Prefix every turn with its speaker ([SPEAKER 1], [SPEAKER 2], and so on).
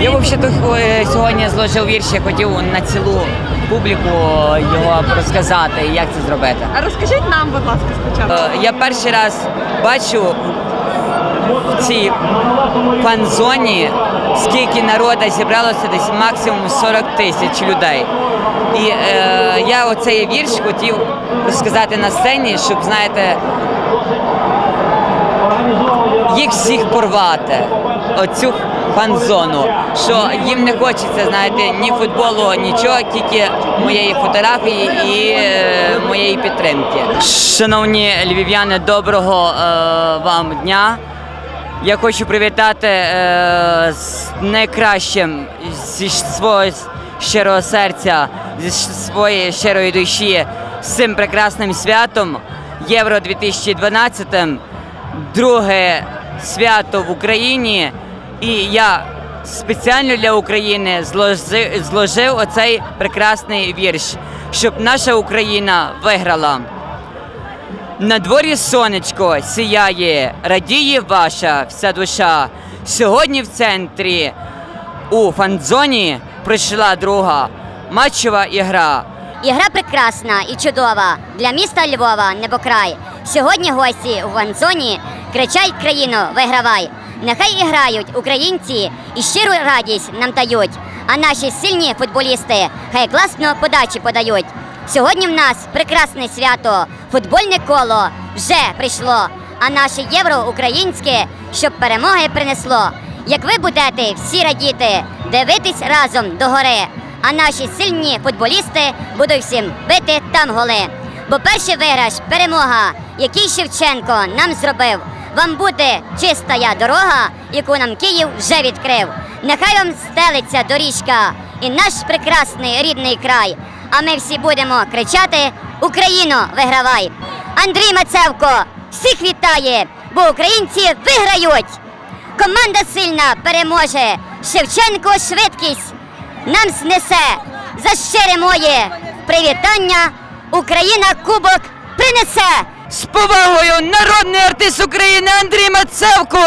[SPEAKER 1] Я взагалі сьогодні зложив вірш, я хотів на цілу публіку його розказати, як це зробити.
[SPEAKER 2] А розкажіть нам, будь ласка, спочатку.
[SPEAKER 1] Е, Я перший раз бачу в цій фан-зоні, скільки народу зібралося, десь максимум 40 тисяч людей. І е, я оцей вірш хотів розказати на сцені, щоб, знаєте, їх всіх порвати, оцю фан-зону, що їм не хочеться, знаєте, ні футболу, нічого, тільки моєї фотографії і е, моєї підтримки. Шановні львів'яни, доброго е, вам дня. Я хочу привітати е, з найкращим зі свого щирого серця, зі своєї щирої душі з цим прекрасним святом Євро 2012 друге свято в Україні, і я спеціально для України зложи- зложив оцей прекрасний вірш, щоб наша Україна виграла. На дворі сонечко сіяє, радіє ваша вся душа. Сьогодні в центрі у фан-зоні прийшла друга матчова ігра.
[SPEAKER 3] Ігра прекрасна і чудова для міста Львова небокрай. Сьогодні гості у ванзоні кричать країну, вигравай. Нехай і грають українці і щиру радість нам дають. А наші сильні футболісти хай класно подачі подають. Сьогодні в нас прекрасне свято, футбольне коло вже прийшло. А наше євро українське, щоб перемоги принесло. Як ви будете всі радіти, дивитись разом до гори. А наші сильні футболісти будуть всім бити там голи. Бо перший виграш, перемога, який Шевченко нам зробив. Вам буде чистая дорога, яку нам Київ вже відкрив. Нехай вам стелиться доріжка і наш прекрасний рідний край. А ми всі будемо кричати Україно, вигравай! Андрій Мацевко всіх вітає, бо українці виграють! Команда сильна переможе. Шевченко швидкість нам знесе. За щире моє привітання Україна кубок принесе.
[SPEAKER 1] З повагою народний артист України Андрій Мацевко!